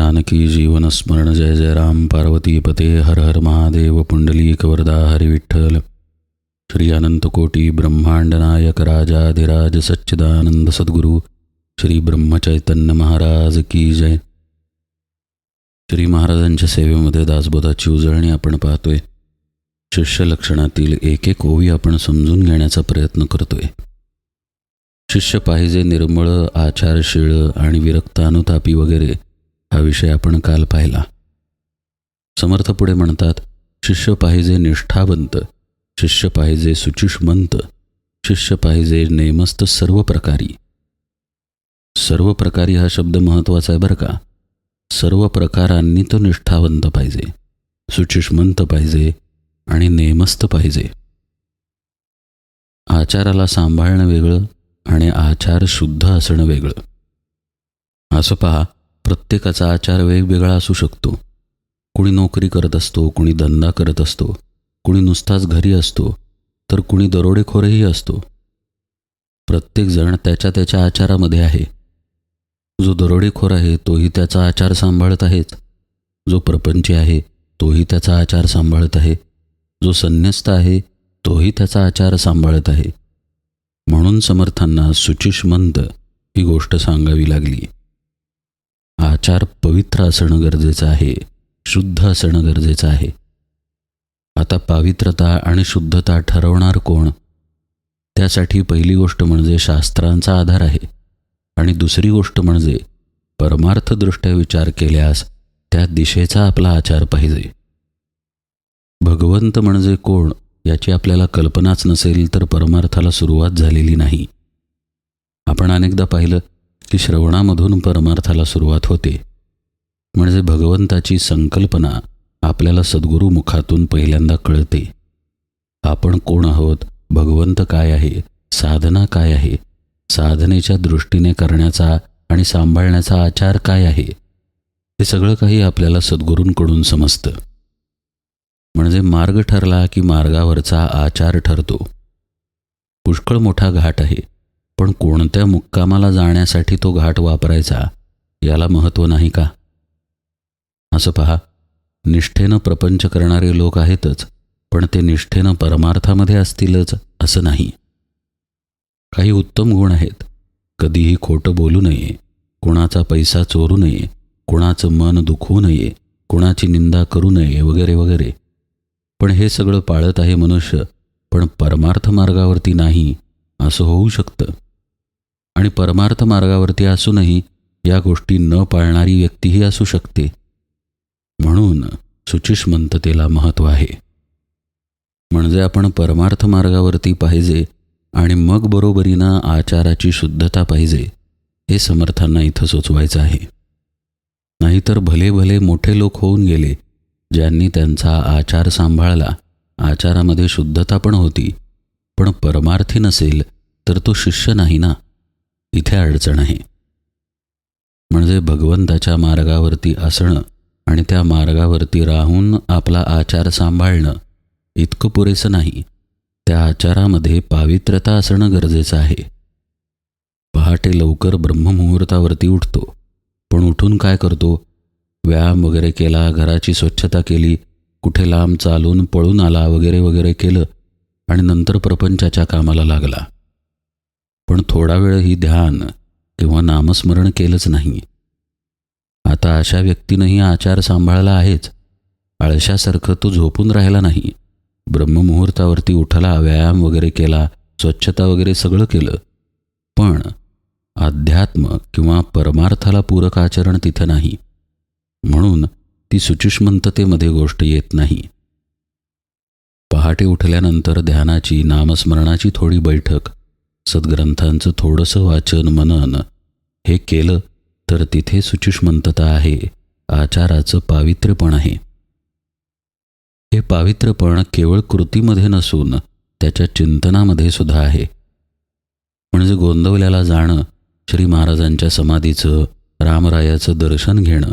जानकी जीवनस्मरण जय जय राम पार्वती पते हर हर महादेव पुंडली वरदा हरिविठ्ठल श्री अनंतकोटी ब्रह्मांड नायक राजाधिराज सच्चिदानंद सद्गुरू श्री ब्रह्मचैतन्य महाराज की जय। श्री महाराजांच्या सेवेमध्ये दासबोधाची उजळणी आपण पाहतोय. शिष्य लक्षणातील एक एक ओवी आपण समजून घेण्याचा प्रयत्न करतोय. शिष्य पाहिजे निर्मळ आचारशीळ आणि विरक्त अनुतापी वगैरे हा विषय आपण काल पाहिला. समर्थ पुढे म्हणतात शिष्य पाहिजे निष्ठावंत शिष्य पाहिजे सुचिष्मंत शिष्य पाहिजे नेमस्त सर्व प्रकारी सर्व प्रकारी हा शब्द महत्त्वाचा आहे बरं का. सर्व प्रकारांनी तो निष्ठावंत पाहिजे सुचिष्मंत पाहिजे आणि नेमस्त पाहिजे. आचाराला सांभाळणं वेगळं आणि आचार शुद्ध असणं वेगळं. असं पहा प्रत्येकाचा आचार वेगवेगळा असू शकतो. कुणी नोकरी करत असतो कुणी धंदा करत असतो कुणी नुसताच घरी असतो तर कुणी दरोडेखोरही असतो. प्रत्येकजण त्याच्या त्याच्या आचारामध्ये आहे. जो दरोडेखोर आहे तोही त्याचा आचार सांभाळत आहेच जो प्रपंची आहे तोही त्याचा आचार सांभाळत आहे. जो संन्यस्त आहे तोही त्याचा आचार सांभाळत आहे. म्हणून समर्थांना सुचिष्मंत ही गोष्ट सांगावी लागली. आचार पवित्र असणं गरजेचं आहे शुद्ध असणं गरजेचं आहे. आता पावित्रता आणि शुद्धता ठरवणार कोण? त्यासाठी पहिली गोष्ट म्हणजे शास्त्रांचा आधार आहे. आणि दुसरी गोष्ट म्हणजे परमार्थदृष्ट्या विचार केल्यास त्या दिशेचा आपला आचार पाहिजे. भगवंत म्हणजे कोण याची आपल्याला कल्पनाच नसेल तर परमार्थाला सुरुवात झालेली नाही. आपण अनेकदा पाहिलं की श्रवणामधून परमार्थाला सुरुवात होते. म्हणजे भगवंताची संकल्पना आपल्याला सद्गुरू मुखातून पहिल्यांदा कळते. आपण कोण आहोत? भगवंत काय आहे? साधना काय आहे? साधनेच्या दृष्टीने करण्याचा आणि सांभाळण्याचा आचार काय आहे? हे सगळं काही आपल्याला सद्गुरूंकडून समजतं. म्हणजे मार्ग ठरला की मार्गावरचा आचार ठरतो. पुष्कळ मोठा घाट आहे. पण कोणत्या मुक्कामाला जाण्यासाठी तो घाट वापरायचा याला महत्त्व नाही का? असं पहा. निष्ठेनं प्रपंच करणारे लोक आहेतच पण ते निष्ठेनं परमार्थामध्ये असतीलच असं नाही. काही उत्तम गुण आहेत. कधीही खोटं बोलू नये कुणाचा पैसा चोरू नये कुणाचं मन दुखवू नये कुणाची निंदा करू नये वगैरे वगैरे. पण हे सगळं पाळत आहे मनुष्य पण परमार्थ मार्गावरती नाही असं होऊ शकतं. आणि परमार्थ मार्गावरती असूनही या गोष्टी न पाळणारी व्यक्तीही असू शकते. म्हणून सुचिष्मंततेला महत्त्व आहे. म्हणजे आपण परमार्थ मार्गावरती पाहिजे आणि मग बरोबरीनं आचाराची शुद्धता पाहिजे हे समर्थांना इथं सुचवायचं आहे. नाहीतर भले भले मोठे लोक होऊन गेले ज्यांनी त्यांचा आचार सांभाळला आचारामध्ये शुद्धता पण होती पण परमार्थी नसेल तर तो शिष्य नाही ना? इथे अडचण आहे. म्हणजे भगवंताच्या मार्गावरती असणं आणि त्या मार्गावरती राहून आपला आचार सांभाळणं इतकं पुरेसं नाही. त्या आचारामध्ये पावित्र्यता असणं गरजेचं आहे. पहाटे लवकर ब्रह्ममुहूर्तावरती उठतो. पण उठून काय करतो? व्यायाम वगैरे केला घराची स्वच्छता केली कुठे लांब चालून पळून आला वगैरे वगैरे केलं आणि नंतर प्रपंचाच्या कामाला लागला. पण थोडा वेळही ध्यान किंवा नामस्मरण केलंच नाही. आता अशा व्यक्तीनंही आचार सांभाळला आहेच. आळशासारखं तो झोपून राहिला नाही. ब्रह्ममुहूर्तावरती उठला व्यायाम वगैरे केला स्वच्छता वगैरे सगळं केलं. पण अध्यात्म किंवा परमार्थाला पूरक आचरण तिथं नाही. म्हणून ती सुचिष्मंततेमध्ये गोष्ट येत नाही. पहाटे उठल्यानंतर ध्यानाची नामस्मरणाची थोडी बैठक सद्ग्रंथांचं थोडंसं वाचन मनन हे केलं तर तिथे सुचिष्मंतता आहे आचाराचं पावित्र्यपण आहे. हे पावित्र्यपण केवळ कृतीमध्ये नसून त्याच्या चिंतनामध्ये सुद्धा आहे. म्हणजे गोंदवल्याला जाणं श्री महाराजांच्या समाधीचं रामरायाचं दर्शन घेणं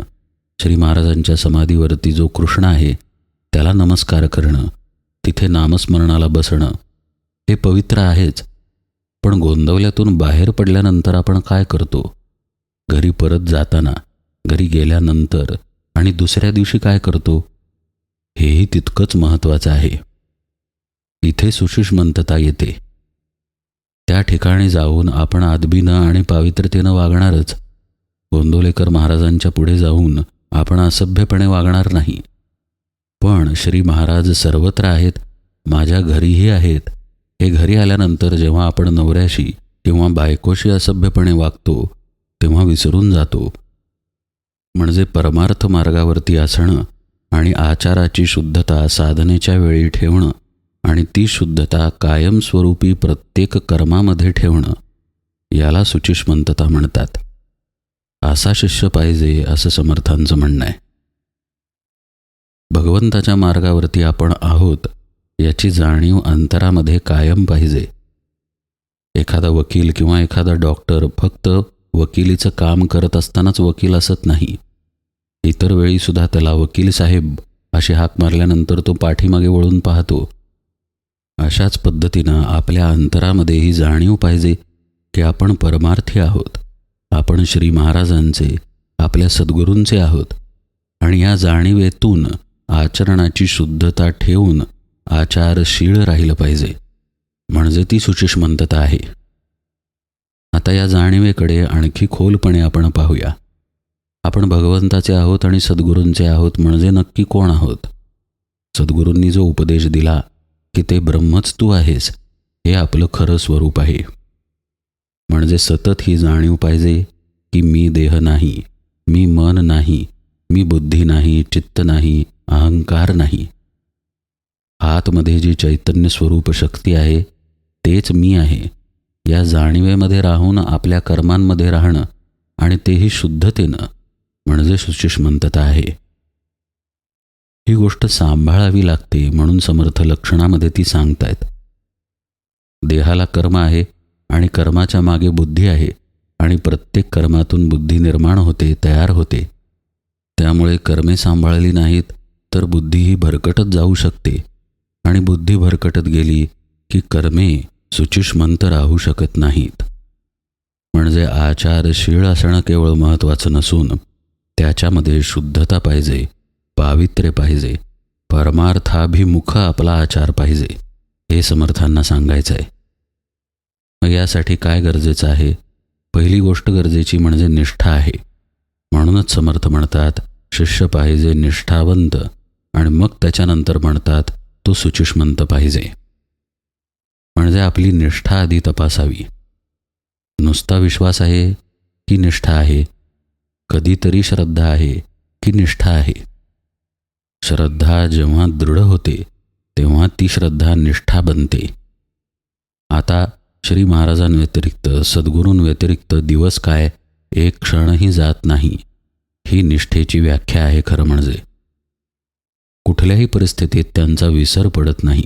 श्री महाराजांच्या समाधीवरती जो कृष्ण आहे त्याला नमस्कार करणं तिथे नामस्मरणाला बसणं हे पवित्र आहेच. पण गोंदवल्यातून बाहेर पडल्यानंतर आपण काय करतो? घरी परत जाताना घरी गेल्यानंतर आणि दुसऱ्या दिवशी काय करतो? हेही तितकंच महत्त्वाचं आहे. इथे सुशिष्मंतता येते. त्या ठिकाणी जाऊन आपण आदबीनं आणि पावित्र्यतेनं वागणारच. गोंदोलेकर महाराजांच्या पुढे जाऊन आपण असभ्यपणे वागणार नाही. पण श्री महाराज सर्वत्र आहेत माझ्या घरीही आहेत हे घरी आल्यानंतर जेव्हा आपण नवऱ्याशी किंवा बायकोशी असभ्यपणे वागतो तेव्हा विसरून जातो. म्हणजे परमार्थ मार्गावरती असणं आणि आचाराची शुद्धता साधनेच्या वेळी ठेवणं आणि ती शुद्धता कायमस्वरूपी प्रत्येक कर्मामध्ये ठेवणं याला सुचिष्मंतता म्हणतात. असा शिष्य पाहिजे असं समर्थांचं म्हणणं आहे. भगवंताच्या मार्गावरती आपण आहोत याची जाणीव अंतरामध्ये कायम पाहिजे. एखादा वकील किंवा एखादा डॉक्टर फक्त वकिलीचं काम करत असतानाच वकील असत नाही. इतर वेळीसुद्धा त्याला वकील साहेब अशी हाक मारल्यानंतर तो पाठीमागे वळून पाहतो. अशाच पद्धतीनं आपल्या अंतरामध्ये ही जाणीव पाहिजे की आपण परमार्थी आहोत. आपण श्री महाराजांचे आपल्या सद्गुरूंचे आहोत. आणि या जाणीवेतून आचरणाची शुद्धता ठेवून आचारशीळ राहिलं पाहिजे. म्हणजे ती सुचिष्मंतता आहे. आता या जाणीवेकडे आणखी खोलपणे आपण पाहूया. आपण भगवंताचे आहोत आणि सद्गुरूंचे आहोत म्हणजे नक्की कोण आहोत? सद्गुरूंनी जो उपदेश दिला की ते ब्रह्मच तू आहेस हे आपलं खरं स्वरूप आहे. म्हणजे सतत ही जाणीव पाहिजे की मी देह नाही मी मन नाही मी बुद्धी नाही चित्त नाही अहंकार नाही. आतमध्ये जी चैतन्य स्वरूप शक्ती आहे तेच मी आहे. या जाणिवेमध्ये राहून आपल्या कर्मांमध्ये राहणं आणि तेही शुद्धतेनं म्हणजे सुशिष्मंतता आहे. ही गोष्ट सांभाळावी लागते म्हणून समर्थ लक्षणामध्ये ती सांगतायत. देहाला कर्म आहे आणि कर्माच्या मागे बुद्धी आहे आणि प्रत्येक कर्मातून बुद्धी निर्माण होते तयार होते. त्यामुळे कर्मे सांभाळली नाहीत तर बुद्धीही भरकटत जाऊ शकते. आणि बुद्धी भरकटत गेली की कर्मे सुचिष्मंत राहू शकत नाहीत. म्हणजे आचारशील असणं केवळ महत्त्वाचं नसून त्याच्यामध्ये शुद्धता पाहिजे पावित्र्य पाहिजे परमार्थाभिमुख आपला आचार पाहिजे हे समर्थांना सांगायचं आहे मग यासाठी काय गरजेचं आहे? पहिली गोष्ट गरजेची म्हणजे निष्ठा आहे. म्हणूनच समर्थ म्हणतात शिष्य पाहिजे निष्ठावंत आणि मग त्याच्यानंतर म्हणतात तो सुचिष्मंत पाहिजे. म्हणजे आपली निष्ठा आधी तपासावी. नुसता विश्वास आहे की निष्ठा आहे? कधीतरी श्रद्धा आहे की निष्ठा आहे? श्रद्धा जेव्हा दृढ होते तेव्हा ती श्रद्धा निष्ठा बनते. आता श्री महाराजांव्यतिरिक्त सद्गुरूंव्यतिरिक्त दिवस काय? एक क्षणही जात नाही. ही निष्ठेची व्याख्या आहे खरं म्हणजे. कुठल्याही परिस्थितीत त्यांचा विसर पडत नाही.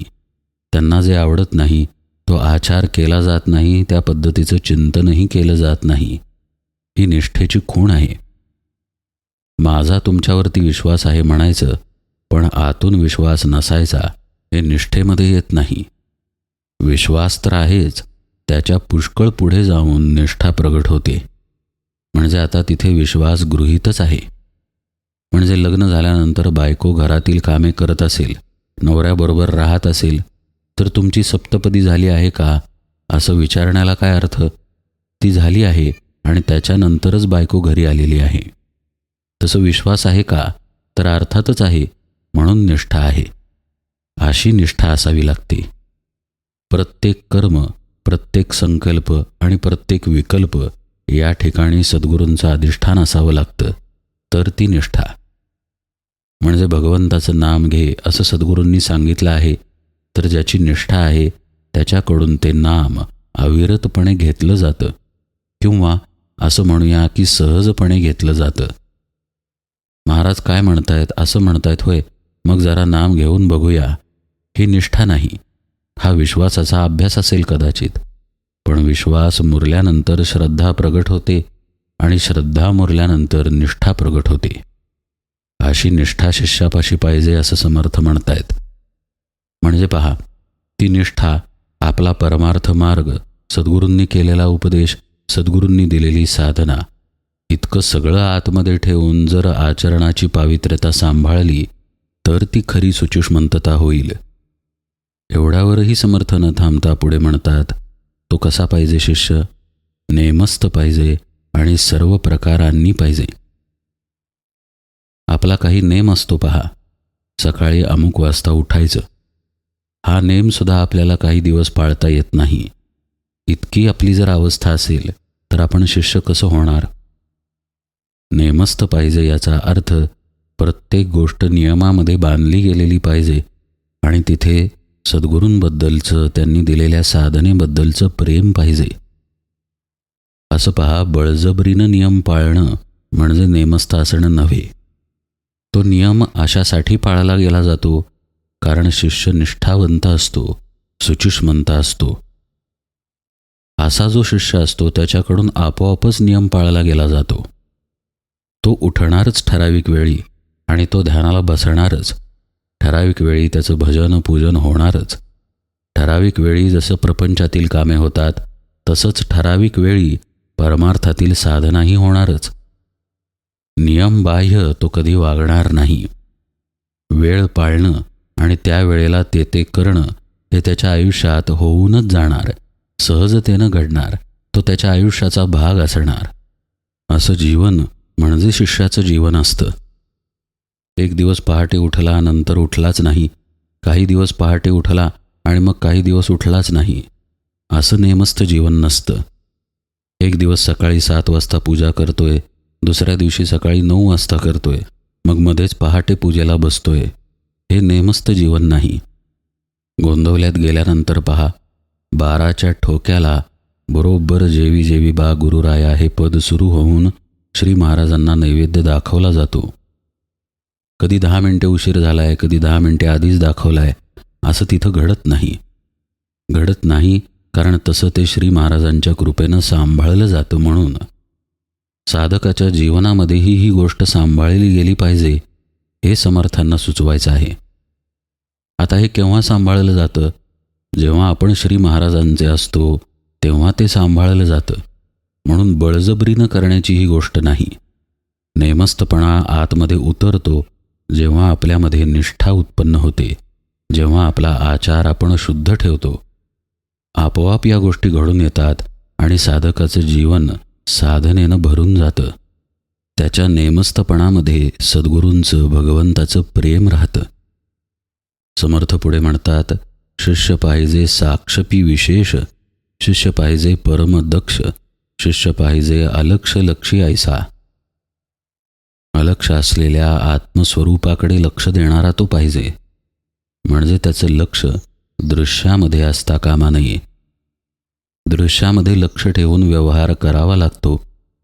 त्यांना जे आवडत नाही तो आचार केला जात नाही त्या पद्धतीचं चिंतनही केलं जात नाही. ही निष्ठेची खूण आहे. माझा तुमच्यावरती विश्वास आहे म्हणायचं पण आतून विश्वास नसायचा हे निष्ठेमध्ये येत नाही. विश्वास तर आहेच त्याच्या पुष्कळ पुढे जाऊन निष्ठा प्रगट होते. म्हणजे आता तिथे विश्वास गृहीतच आहे. म्हणजे लग्न झाल्यानंतर बायको घरातील कामे करत असेल नवऱ्याबरोबर राहत असेल तर तुमची सप्तपदी झाली आहे का? असं विचारण्याला काय अर्थ? ती झाली आहे आणि त्याच्यानंतरच बायको घरी आलेली आहे. तसं विश्वास आहे का? तर अर्थातच आहे म्हणून निष्ठा आहे. अशी निष्ठा असावी लागते. प्रत्येक कर्म प्रत्येक संकल्प आणि प्रत्येक विकल्प या ठिकाणी सद्गुरूंचं अधिष्ठान असावं लागतं. तर ती निष्ठा. म्हणजे भगवंताचं नाम घे असं सद्गुरूंनी सांगितलं आहे तर ज्याची निष्ठा आहे त्याच्याकडून ते नाम अविरतपणे घेतलं जातं. किंवा असं म्हणूया की सहजपणे घेतलं जातं. महाराज काय म्हणतायत असं म्हणतायत होय मग जरा नाम घेऊन बघूया. ही निष्ठा नाही हा विश्वासाचा अभ्यास असेल कदाचित. पण विश्वास मुरल्यानंतर श्रद्धा प्रगट होते आणि श्रद्धा मुरल्यानंतर निष्ठा प्रगट होते. अशी निष्ठा शिष्यापाशी पाहिजे असं समर्थ म्हणतायत. म्हणजे पहा ती निष्ठा आपला परमार्थ मार्ग सद्गुरूंनी केलेला उपदेश सद्गुरूंनी दिलेली साधना इतकं सगळं आतमध्ये ठेवून जर आचरणाची पावित्र्यता सांभाळली तर ती खरी सुचुष्मंतता होईल. एवढ्यावरही समर्थ न थांबता पुढे म्हणतात तो कसा पाहिजे शिष्य? नेमस्त पाहिजे आणि सर्व प्रकारांनी पाहिजे. आपला काही नेम असतो पहा. सकाळी अमुक वाजता उठायचं. हा नेमसुद्धा आपल्याला काही दिवस पाळता येत नाही. इतकी आपली जर अवस्था असेल तर आपण शिष्य कसं होणार? नेमस्त पाहिजे याचा अर्थ प्रत्येक गोष्ट नियमामध्ये बांधली गेलेली पाहिजे आणि तिथे सद्गुरूंबद्दलचं त्यांनी दिलेल्या साधनेबद्दलचं प्रेम पाहिजे. असं पहा बळजबरीनं नियम पाळणं म्हणजे नेमस्त असणं नव्हे. तो नियम अशासाठी पाळला गेला जातो. कारण शिष्य निष्ठावंत असतो सुचिष्मंत असतो. असा जो शिष्य असतो त्याच्याकडून आपोआपच नियम पाळला गेला जातो. तो उठणारच ठराविक वेळी आणि तो ध्यानाला बसणारच. ठराविक वेळी त्याचं भजन पूजन होणारच. ठराविक वेळी जसं प्रपंचातील कामे होतात तसंच ठराविक वेळी परमार्थातील साधनाही होणारच. नियमबाह्य तो कधी वागणार नाही. वेळ पाळणं आणि त्या वेळेला ते ते करणं हे त्याच्या आयुष्यात होऊनच जाणार. सहजतेनं घडणार. तो त्याच्या आयुष्याचा भाग असणार. असं जीवन म्हणजे शिष्याचं जीवन असतं. एक दिवस पहाटे उठला नंतर उठलाच नाही. काही दिवस पहाटे उठला आणि मग काही दिवस उठलाच नाही. असं नेमस्त जीवन नसतं. एक दिवस सकाळी सात वाजता पूजा करतोय. दुसऱ्या दिवशी सकाळी नऊ वाजता करतोय. मग मध्येच पहाटे पूजेला बसतोय. हे नेमस्त जीवन नाही. गोंधवल्यात गेल्यानंतर पहा. बाराच्या ठोक्याला बरोबर जेवी जेवी बा गुरुराया हे पद सुरू होऊन श्री महाराजांना नैवेद्य दाखवला जातो. कधी दहा मिनटे उशीर झालाय कधी दहा मिनटे आधीच दाखवलाय. असं तिथं घडत नाही. घडत नाही कारण तसं ते श्री महाराजांच्या कृपेनं सांभाळलं जातं म्हणून. साधकाच्या जीवनामध्येही ही गोष्ट सांभाळली गेली पाहिजे हे समर्थांना सुचवायचं आहे. आता हे केव्हा सांभाळलं जातं? जेव्हा आपण श्री महाराजांचे असतो तेव्हा ते सांभाळलं जातं. म्हणून बळजबरीनं करण्याची ही गोष्ट नाही. नेमस्तपणा आतमध्ये उतरतो जेव्हा आपल्यामध्ये निष्ठा उत्पन्न होते जेव्हा आपला आचार आपण शुद्ध ठेवतो. आपोआप या गोष्टी घडून येतात आणि साधकाचं जीवन साधनेनं भरून जातं. त्याच्या नेमस्तपणामध्ये सद्गुरूंचं भगवंताचं प्रेम राहतं. समर्थ पुढे म्हणतात शिष्य पाहिजे साक्षपी विशेष शिष्य पाहिजे परमदक्ष शिष्य पाहिजे अलक्ष लक्षी ऐसा. अलक्ष असलेल्या आत्मस्वरूपाकडे लक्ष देणारा तो पाहिजे. म्हणजे त्याचं लक्ष दृश्यामध्ये असता कामा नये. दृश्यामध्ये लक्ष ठेवून व्यवहार करावा लागतो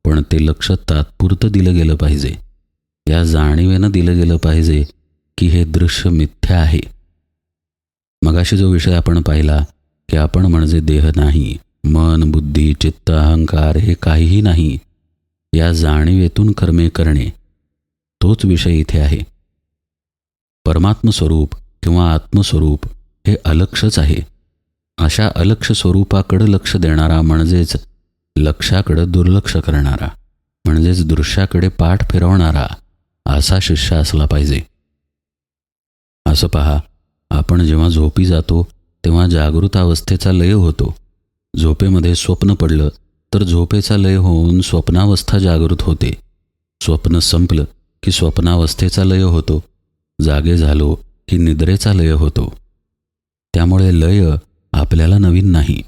पण ते लक्ष तात्पुरतं दिलं गेलं पाहिजे. या जाणीवेनं दिलं गेलं पाहिजे की हे दृश्य मिथ्या आहे. मगाशी जो विषय आपण पाहिला की आपण म्हणजे देह नाही मन बुद्धी चित्त अहंकार हे काहीही नाही या जाणीवेतून कर्मे करणे तोच विषय इथे आहे. परमात्मस्वरूप किंवा आत्मस्वरूप हे अलक्षच आहे. अशा अलक्ष स्वरूपाकडं लक्ष देणारा म्हणजेच लक्षाकडं दुर्लक्ष करणारा म्हणजेच दृश्याकडे पाठ फिरवणारा असा शिष्य असला पाहिजे. असं पहा आपण जेव्हा झोपी जातो तेव्हा जागृतावस्थेचा लय होतो. झोपेमध्ये स्वप्न पडलं तर झोपेचा लय होऊन स्वप्नावस्था जागृत होते. स्वप्न संपलं की स्वप्नावस्थेचा लय होतो. जागे झालो की निद्रेचा लय होतो. त्यामुळे लय आपल्याला नवीन नाही.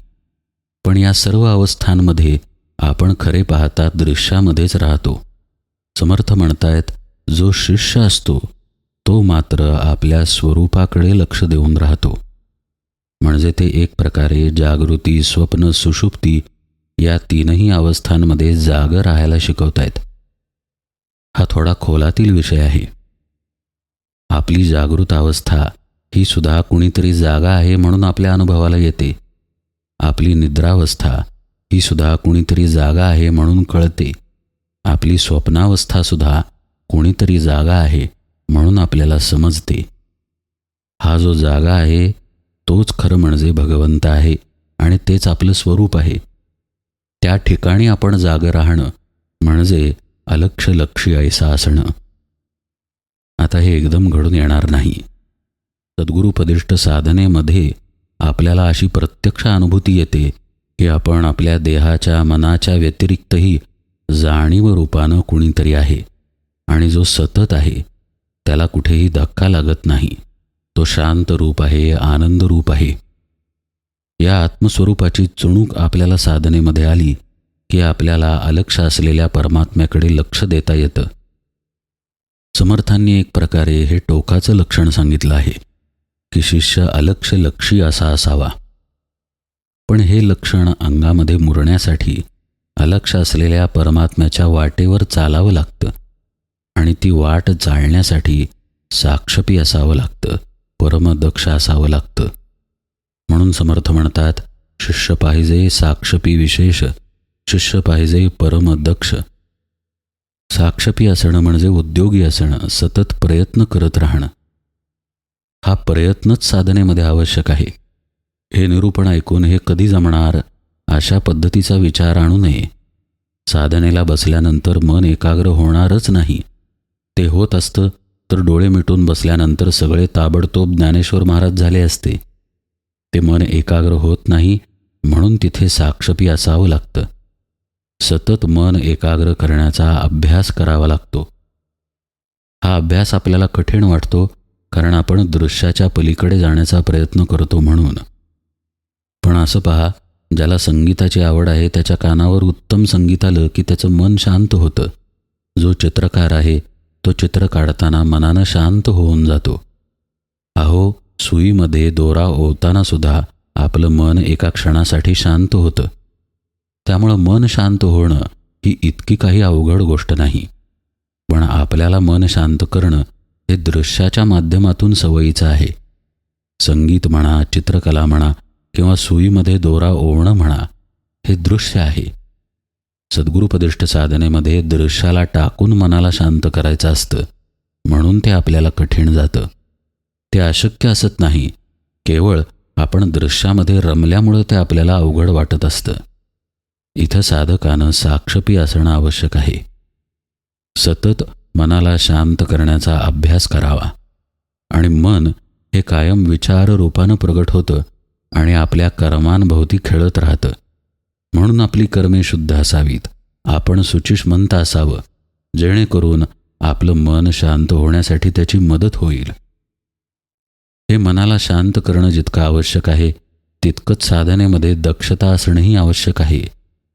पण या सर्व अवस्थांमध्ये आपण खरे पाहता दृश्यामध्येच राहतो. समर्थ म्हणतायत जो शिष्य असतो तो मात्र आपल्या स्वरूपाकडे लक्ष देऊन राहतो. म्हणजे ते एक प्रकारे जागृती स्वप्न सुषुप्ती या तीनही अवस्थांमध्ये जाग राहायला शिकवतायत. हा थोडा खोलातील विषय आहे. आपली जागृत अवस्था ही सुद्धा कुणीतरी जागा आहे म्हणून आपल्या अनुभवाला येते. आपली निद्रावस्था ही सुद्धा कुणीतरी जागा आहे म्हणून कळते. आपली स्वप्नावस्थासुद्धा कोणीतरी जागा आहे म्हणून आपल्याला समजते. हा जो जागा आहे तोच खरं म्हणजे भगवंत आहे आणि तेच आपलं स्वरूप आहे. त्या ठिकाणी आपण जागं राहणं म्हणजे अलक्ष लक्षी ऐसा असणं. आता हे एकदम घडून येणार नाही. सद्गुरुपदिष्ट साधनेमध्ये आपल्याला अशी प्रत्यक्ष अनुभूती येते की आपण आपल्या देहाच्या मनाच्या व्यतिरिक्तही जाणीव रूपानं कुणीतरी आहे आणि जो सतत आहे त्याला कुठेही धक्का लागत नाही. तो शांत रूप आहे आनंद रूप आहे. या आत्मस्वरूपाची चुणूक आपल्याला साधनेमध्ये आली की आपल्याला अलक्ष असलेल्या परमात्म्याकडे लक्ष देता येतं. समर्थांनी एक प्रकारे हे टोकाचं लक्षण सांगितलं आहे. की शिष्य अलक्ष लक्षी असा असावा. पण हे लक्षण अंगामध्ये मुरण्यासाठी अलक्ष असलेल्या परमात्म्याच्या वाटेवर चालावं लागतं आणि ती वाट जाळण्यासाठी साक्षपी असावं लागतं परमदक्ष असावं लागतं. म्हणून समर्थ म्हणतात शिष्य पाहिजे साक्षपी विशेष शिष्य पाहिजे परमदक्ष. साक्षपी असणं म्हणजे उद्योगी असणं सतत प्रयत्न करत राहणं. हा प्रयत्नच साधनेमध्ये आवश्यक आहे. हे निरूपण ऐकून हे कधी जमणार अशा पद्धतीचा विचार आणू नये. साधनेला बसल्यानंतर मन एकाग्र होणारच नाही. ते होत असतं तर डोळे मिटून बसल्यानंतर सगळे ताबडतोब ज्ञानेश्वर महाराज झाले असते. ते मन एकाग्र होत नाही म्हणून तिथे साक्षपी असावं लागतं. सतत मन एकाग्र करण्याचा अभ्यास करावा लागतो. हा अभ्यास आपल्याला कठीण वाटतो कारण आपण दृश्याच्या पलीकडे जाण्याचा प्रयत्न करतो म्हणून. पण असं पहा ज्याला संगीताची आवड आहे त्याच्या कानावर उत्तम संगीत आलं की त्याचं मन शांत होतं. जो चित्रकार आहे तो चित्र काढताना मनानं शांत होऊन जातो. अहो सुईमध्ये दोरा ओवताना सुद्धा आपलं मन एका क्षणासाठी शांत होतं. त्यामुळं मन शांत होणं ही इतकी काही अवघड गोष्ट नाही. पण आपल्याला मन शांत करणं हे दृश्याच्या माध्यमातून सवयीचं आहे. संगीत म्हणा चित्रकला म्हणा किंवा सुईमध्ये दोरा ओवणं म्हणा हे दृश्य आहे. सद्गुरुपदिष्ट साधनेमध्ये दृश्याला टाकून मनाला शांत करायचं असतं म्हणून ते आपल्याला कठीण जातं. ते अशक्य असत नाही केवळ आपण दृश्यामध्ये रमल्यामुळं ते आपल्याला अवघड वाटत असतं. इथं साधकानं साक्षपी असणं आवश्यक आहे. सतत मनाला शांत करण्याचा अभ्यास करावा. आणि मन हे कायम विचार रूपानं प्रगट होतं आणि आपल्या कर्मांभोवती खेळत राहतं. म्हणून आपली कर्मे शुद्ध असावीत. आपण सुचिष्मंत असावं. जेणेकरून आपलं मन शांत होण्यासाठी त्याची मदत होईल. हे मनाला शांत करणं जितकं आवश्यक आहे तितकंच साधनेमध्ये दक्षता असणंही आवश्यक आहे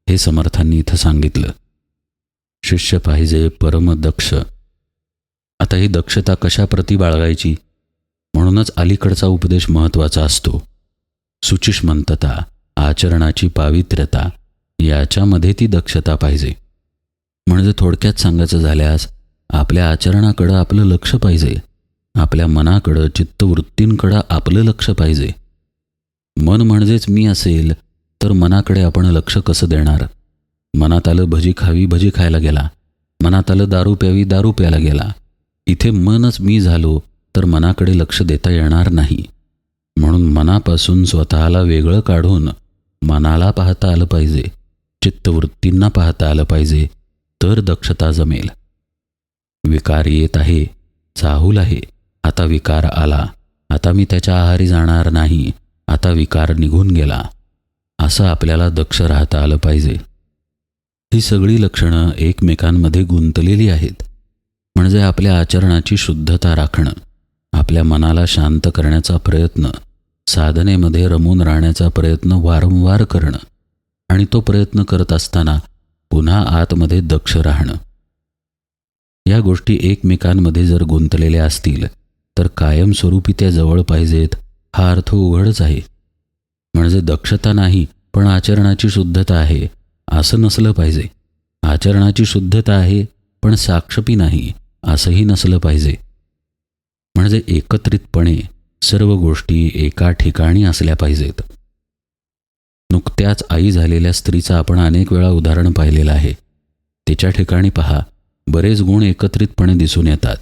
हे समर्थांनी इथं सांगितलं. शिष्य पाहिजे परमदक्ष. आता ही दक्षता कशाप्रती बाळगायची? म्हणूनच अलीकडचा उपदेश महत्त्वाचा असतो. सुचिष्मंतता आचरणाची पावित्र्यता याच्यामध्ये ती दक्षता पाहिजे. म्हणजे थोडक्यात सांगायचं झाल्यास आपल्या आचरणाकडं आपलं लक्ष पाहिजे. आपल्या मनाकडं चित्तवृत्तींकडं आपलं लक्ष पाहिजे. मन म्हणजेच मी असेल तर मनाकडे आपण लक्ष कसं देणार? मनात आलं भजी खावी भजी खायला गेला. मनात आलं दारू प्यावी दारू प्यायला गेला. इथे मनच मी झालो तर मनाकडे लक्ष देता येणार नाही. म्हणून मनापासून स्वतःला वेगळं काढून मनाला पाहता आलं पाहिजे चित्तवृत्तींना पाहता आलं पाहिजे तर दक्षता जमेल. विकार येत आहे चाहूल आहे आता विकार आला आता मी त्याच्या आहारी जाणार नाही आता विकार निघून गेला. असं आपल्याला दक्ष राहता आलं पाहिजे. ही सगळी लक्षणं एकमेकांमध्ये गुंतलेली आहेत. म्हणजे आपल्या आचरणाची शुद्धता राखणं आपल्या मनाला शांत करण्याचा प्रयत्न साधनेमध्ये रमून राहण्याचा प्रयत्न वारंवार करणं आणि तो प्रयत्न करत असताना पुन्हा आतमध्ये दक्ष राहणं. या गोष्टी एकमेकांमध्ये जर गुंतलेल्या असतील तर कायमस्वरूपी त्या जवळ पाहिजेत हा अर्थ उघडच आहे. म्हणजे दक्षता नाही पण आचरणाची शुद्धता आहे असं नसलं पाहिजे. आचरणाची शुद्धता आहे पण साक्षपी नाही असंही नसलं पाहिजे. म्हणजे एकत्रितपणे सर्व गोष्टी एका ठिकाणी असल्या पाहिजेत. नुकत्याच आई झालेल्या स्त्रीचं आपण अनेक वेळा उदाहरण पाहिलेलं आहे. तिच्या ठिकाणी पहा बरेच गुण एकत्रितपणे दिसून येतात.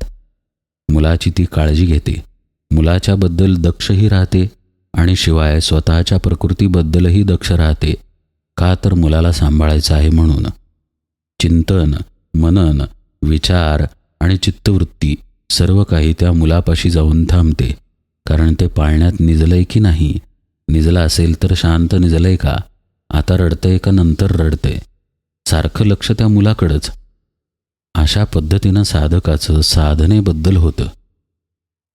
मुलाची ती काळजी घेते. मुलाच्याबद्दल दक्षही राहते आणि शिवाय स्वतःच्या प्रकृतीबद्दलही दक्ष राहते. का तर मुलाला सांभाळायचं आहे म्हणून. चिंतन मनन विचार आणि चित्तवृत्ती सर्व काही त्या मुलापाशी जाऊन थांबते. कारण ते पाळण्यात निजलंय की नाही? निजला असेल तर शांत निजलंय का? आता रडतंय का नंतर रडतंय सारखं लक्ष त्या मुलाकडंच. अशा पद्धतीनं साधकाचं साधनेबद्दल होतं.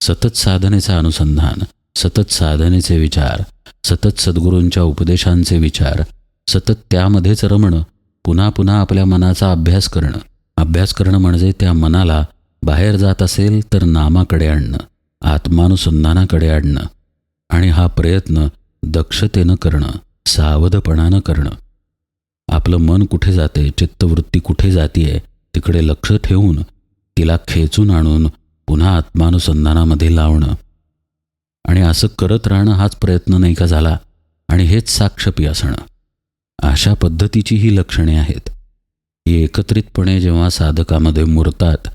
सतत साधनेचं अनुसंधान सतत साधनेचे विचार सतत सद्गुरूंच्या उपदेशांचे विचार सतत त्यामध्येच रमणं पुन्हा पुन्हा आपल्या मनाचा अभ्यास करणं. अभ्यास करणं म्हणजे त्या मनाला बाहेर जात असेल तर नामाकडे आणणं आत्मानुसंधानाकडे आणणं. आणि हा प्रयत्न दक्षतेनं करणं सावधपणानं करणं. आपलं मन कुठे जाते चित्तवृत्ती कुठे जातीये तिकडे लक्ष ठेवून तिला खेचून आणून पुन्हा आत्मानुसंधानामध्ये लावणं. आणि असं करत राहणं हाच प्रयत्न नाही का झाला? आणि हेच साक्षपी असणं. अशा पद्धतीची ही लक्षणे आहेत. ही एकत्रितपणे जेव्हा साधकामध्ये मुरतात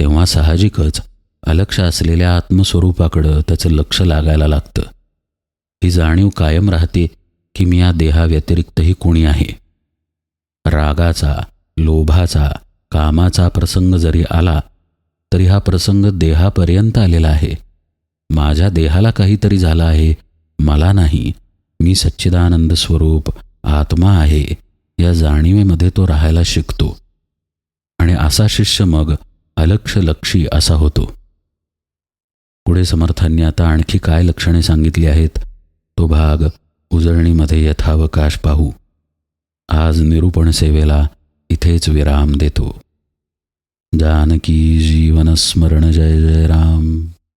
तेव्हा साहजिकच अलक्ष असलेल्या आत्मस्वरूपाकडं त्याचं लक्ष लागायला लागतं. ही जाणीव कायम राहते की मी या देहाव्यतिरिक्तही कोणी आहे. रागाचा लोभाचा कामाचा प्रसंग जरी आला तरी हा प्रसंग देहापर्यंत आलेला आहे. माझ्या देहाला काहीतरी झालं आहे मला नाही. मी सच्चिदानंद स्वरूप आत्मा आहे या जाणीवेमध्ये तो राहायला शिकतो. आणि असा शिष्य मग अलक्ष लक्षी असा होतो. पुढे समर्थांनी आता आणखी काय लक्षणे सांगितली आहेत? तो भाग उजळणीमध्ये यथावकाश पाहू. आज निरूपण सेवेला इथेच विराम देतो. जानकी जीवनस्मरण जय जय राम.